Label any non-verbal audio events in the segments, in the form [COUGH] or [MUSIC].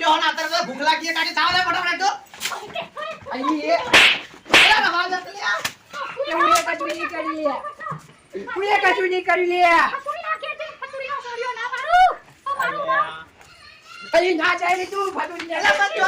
જો ના અત્યારે તો ભૂખ લાગી કાકે ચાવ લે ફટાફટ તો. અહીં એ. એલા રવા જતો લે આ. હું એ કશું નહીં કરી લે. હું એ કશું નહીં કરી લે અહીં ના જાય ને તું ને એલા મત જો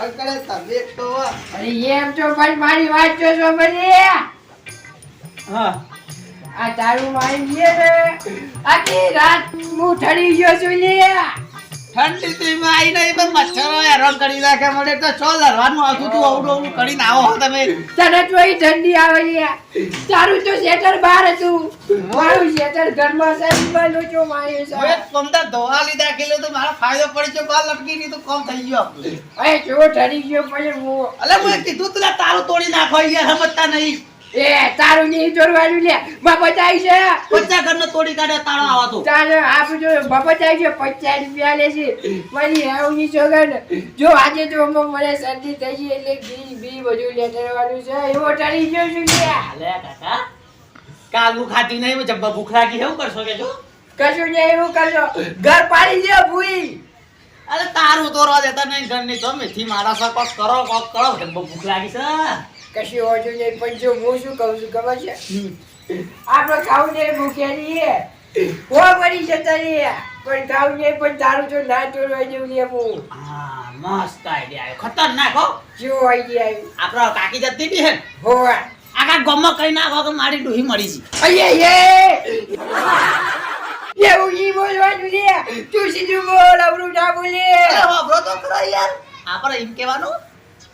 સુરને તમે તબિયત તો. અરે એમ તો પણ મારી વાત જો છો બધી. હા. આ તારું મારી લે આખી રાત હું ઠરી ગયો છું લે. ઠંડી એમાં નહીં પણ મચ્છરો હેરાન કરી નાખે મને તો ચો લડવાનું આવતું તું અવડું અવડું કરીને આવો તમે. તને તો ઠંડી આવે લે તારું તો શેટર બહાર હતું. મારું શેટર ઘરમાં સાઈડમાં લોચો માર્યો છે ધોવા લીધા કિલો તો મારો ફાયદો પડી છે બહાર લટકી નહીં તો કોમ થઈ ગયો. અરે જો ઠરી ગયો પછી હું અલે મેં કીધું તું તારું તોડી નાખો યાર સમજતા નહીં. એ તારું નહીં તોડવાનું લે. બાપા જાય છે. પચાસ ઘરનો તોડી કાઢે તાળો આવો તો. ચાલો જો બાપા જાય. છે પચાસ રૂપિયા લે છે. મારી હાવની સોગન જો આજે તો અમુક મને શરદી થઈ ગઈ એટલે બી બી બધું લેટરવાનું છે. એવો ટાળી ગયો છું લે. અલે કાકા. કાલુ ખાતી નહીં જબ્બા ભૂખ લાગી એવું કરશો કે જો? કશું નહીં એવું કરજો ઘર પાડી દે ભૂઈ. અરે તારું તો રોજ હતા નહીં ઘરની તમે થી મારા સા કોક કરો કોક કરો ભૂખ લાગી છે. કશું હોતું નહીં પણ જો હું શું કહું છું ખબર છે? આપણે ખાવું નહીં ભૂખ્યા નહીં હો મરી જતા નહીં પણ ખાવું નહીં પણ તારું જો ના તોડવા જેવું નહીં હું. મસ્ત આઈડિયા ખતરનાક હો. જો આઈ આવી આપણો કાકી જતી બી હે હો આખા ગમો કઈ નાખો કે મારી ડૂહી મળી જી અયે એવું ઈ બોલવાનું લે તું સીધું બોલ અવરું ના બોલે. વાપરો તો ખરા યાર. આપણે એમ કહેવાનું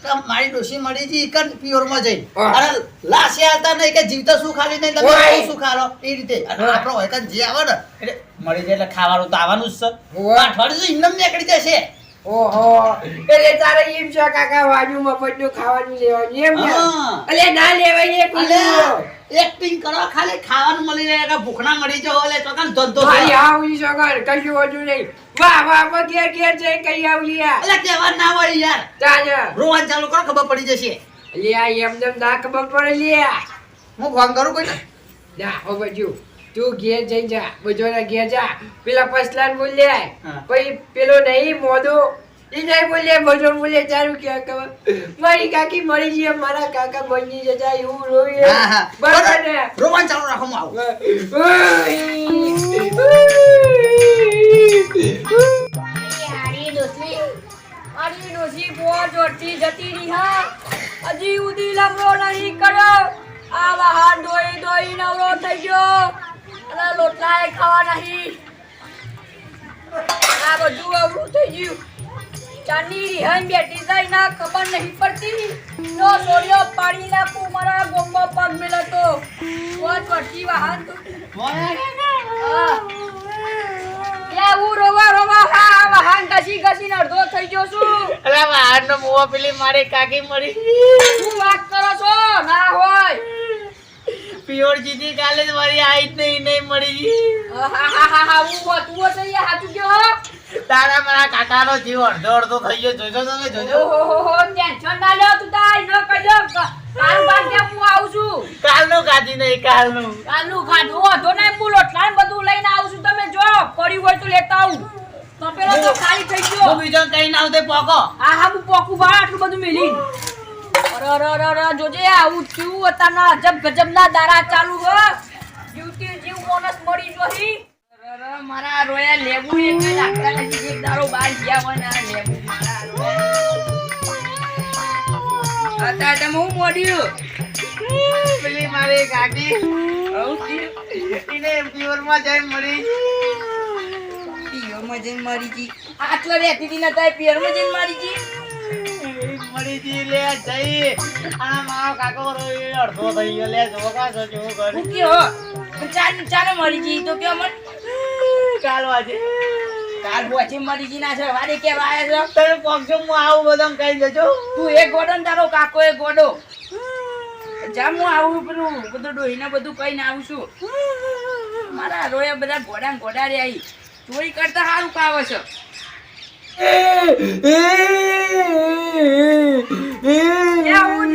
મારી ડોશી મળી જી કન પ્યોરમાં જઈ અરે લાશે આવતા નહીં કે જીવતા શું ખાલી નહીં તમે. શું ખાલો? એ રીતે. અને આપણો હોય જે આવે ને એટલે મળી જાય એટલે ખાવાનું તો આવવાનું જ છે. અઠવાડિયું તો ઇન્નમ નીકળી જશે. ઓહો. એટલે તારે એમ છે કાકા વાજુ મફતનું ખાવાનું લેવાનું. એમ હા. ના લેવાય એક અલે એક્ટિંગ કરો ખાલી ખાવાનું મળી જાય કે ભૂખના મળી જાવ એટલે તો કાન ધંધો ભાઈ થાય. છો સગર કશું હોતું નહીં. વાહ વાહ વાહ ઘેર ઘેર જઈ કઈ આવું યાર એટલે કહેવા ના હોય યાર. તાજા. રોવાન ચાલુ કરો ખબર પડી જશે. લે આ એમને ના ખબર પડે લે હું ફોન કરું કોઈ ના હો બાજુ તું ઘેર જઈ જા બજોના ઘેર જા. પેલા પસલાન બોલ્યા. પછી પેલો નહીં મોદો એ નહીં બોલ્યા બજો બોલ્યા ચારું કે ખબર? મારી કાકી મળી જઈએ મારા કાકા બની જતા એવું રોઈ બરાબર ને? રોવાન ચાલુ રાખો હું આવું. હજી ઉદી લંબો નહીં કરો આ વાહન ધોઈ ધોઈ નવરો થઈ ગયો. અને લોટલાએ ખાવા નહીં. આ બધું અવરું થઈ ગયું. ચાંદી રિહાઈ બેઠી જાય ના ખબર નહીં પડતી. નો સોડિયો પાડી નાખું મારા ગોમમાં પગ મેલતો. બહુ જોરથી વાહન લે હું. રોવા રોવા હા વાહન ઘસી ઘસીને અડધો થઈ ગયો છું. અરે વાહન નો મુવા પેલી મારે કાકી મળી શું વાત કરો છો? ના હોય. પ્યોર જીતી કાલે મારી આઈ જ નહીં નહીં મળી. હા હા હા હા હું હોતું હોય તો એ કયો? તારા મારા કાકાનો જીવ અડધો અડધો થઈ ગયો જોજો તમે જોજો. ઓહો હો હો ટેન્શન ના લો તું તાઈ ન કજો કાલ હું આવું છું. કાલનું ગાદી નહીં કાલનું. કાલનું ખાધું હોતો ને હું લોટલા બધું લઈને આવું છું. તમે જો પડ્યું હોય તો લેતા આવું. તો પેલો તો ખાલી થઈ ગયો. બીજો કઈ ના આવતે પોકો. હા હા હું પોકું ભાળ આટલું બધું મેલી જોજે, આવું થયું અત્યારના અત્યારે તમે હું મોડ્યું પેલી મારી આવું એને મળી. જી આટલા રહેતી હતી નતા પિયરમાં જઈને મારી જી મળી લે જઈ. આ મારો કાકો રોઈ અડધો થઈ ગયો. લે જો કા જો જો કયો? ચાલ ચાલો મરી જી. તો કયો મન? કાલ વાજે. કાલ ના છે વાડી કેવા આયા છો? પગજો હું આવું બધું કહી દેજો. તું એક ગોડો ને તારો કાકો એક ગોડો. જા હું આવું પેલું બધું ડોહીને બધું કહીને આવું છું. મારા રોયા બધા ઘોડા ઘોડા રે આઈ ચોરી કરતા સારું ખાવે છે. ક્યાં હું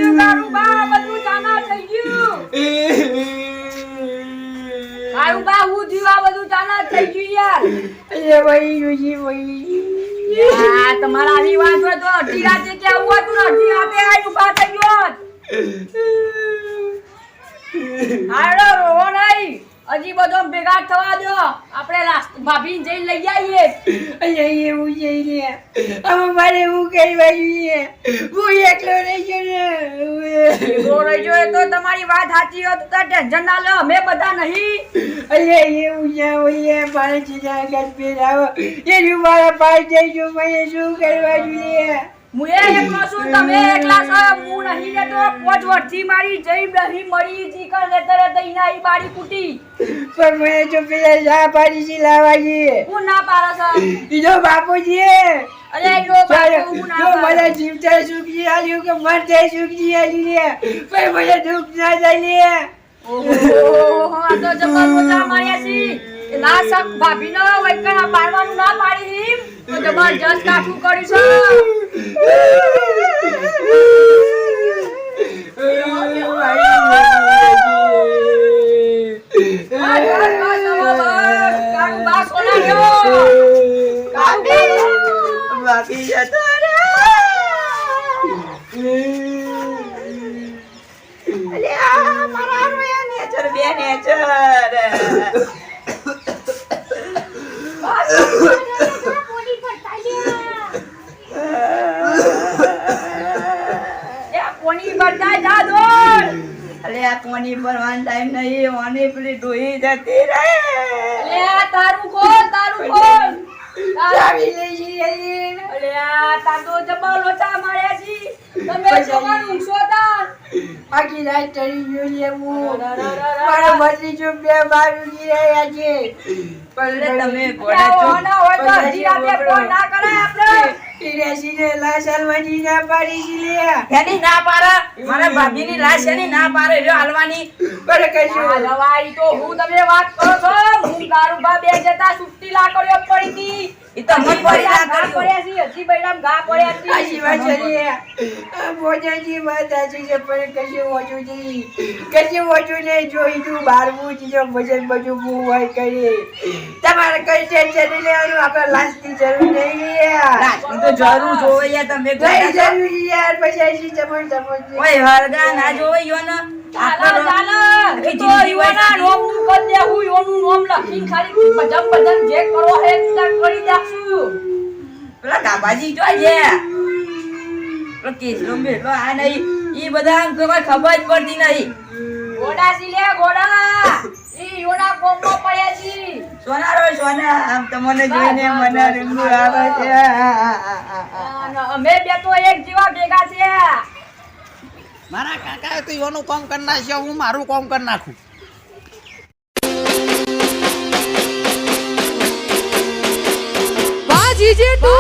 બા બધું ચાના થઈ ગયું. તારું બા હું થયું બધું ચાના થઈ ગયું યાર. અરે ભાઈ જોજી વહી આ તમારા આવી વાત હોય તો અડધી રાતે કેવું હતું અડધી રાતે આઈ ઊભા થઈ ગયો [LAUGHS] રોવો નહીં. હજી બધો ભેગા થવા દો. આપણે ભાભી જઈને લઈ આવીએ. અહીંયા એવું જઈને ને મારે એવું કરવા જોઈએ હું એકલો રહી ગયો ને. એકલો રહી ગયો તો તમારી વાત સાચી હોય તો ટેન્શન ના લો. અમે બધા નહીં. અહીંયા એવું છે હોઈએ મારે સીધા આગળ પહેરાવો એનું મારા પાસે જઈશું મને શું કરવા જોઈએ? એકલો છું તમે એકલા છો હું નહીં જતો પોચ વર્ષથી મારી જઈ નહીં મળી જી કર અહીં આવી બારી કૂટી. પણ મને તો પેલા શા પાડી છે લાવાજી હું ના પાડો છો. બીજો બાપુ છે અરે જો બાપુ હું ના જો મને જીવતા સુખજી આલ્યું કે મરતા સુખજી આલી પણ મને દુઃખ ના જાય લે ઓહો, આ તો જબર મોજા માર્યા છે. ના સક ભાભીનો વૈકણા પાડવાનું ના પાડી હી. તો જબરજસ્ત કાઠું કર્યું છે. બાકી જતો રે અરે આ મારા રોયા નેચર, બે નેચર એ કોની બરદાય જા દોડ. અરે આ કોની ભરવાનો ટાઈમ નહીં ઓની પેલી ડોહી જતી રહે આ તારું કોણ તારું કોણ ચાવી લઈ જઈએ અલી. આ તાંદો તો ચા માર્યા છી. તમે જવાનું તાર. આખી રાત ચડી ગયું છે હું મારા બદલી જો બે બાર ઉગી રહ્યા છે પણ તમે ઘોડા છો ના હોય તો હજી રાતે ફોન ના કરાય આપણે. એની ના પાડે. મારા ભાભીની લાશ એની ના પાડે. જો હાલવાની. પણ કશું. દવાઈ તો હું તમે વાત કરો છો. હું દારૂ બા બે જતા સુટ્ટી લાકડીઓ પડી હતી ઈ તો મત પડી બૈરામ પડ્યા છે હજી બૈરામ ઘા પડ્યા છે. આ વાત છે કશું ઓછું નહીં કશું ઓછું નહીં જોઈ તું બારમું જ જો ભજન હું હોય કરી. તમારે કઈ ટેન્શન નહીં લેવાનું આપણે લાસ્ટની જરૂર નહીં. લાજમી તો જરૂર જોવે યાર તમે કઈ જરૂરી યાર પછી આજી ચમન ચમન ઓય હળગા ના જોવે યો ને ચાલો ચાલો. આખી એ હોય યુવાના છે. નોમનું કરી દેવું યોનું નોમ લખીને ખાલી ભજન ભજન જે કરો હે તે કરી દેશું પેલા ગાબાજી જોઈએ પેલો કેસરો મેલો આ નહીં. ઈ બધા કોઈ ખબર જ પડતી નહીં. ઘોડા સી લે ઘોડા. ઈ યોના પડ્યા છી. સોના રો સોના આમ તમને જોઈને મને રંગુ આવે છે. અમે બે તો એક જીવા ભેગા છે. મારા કાકા તો એનું કામ કરી નાખ્યો હું મારું કામ કરી નાખું. બાજી જે ટુ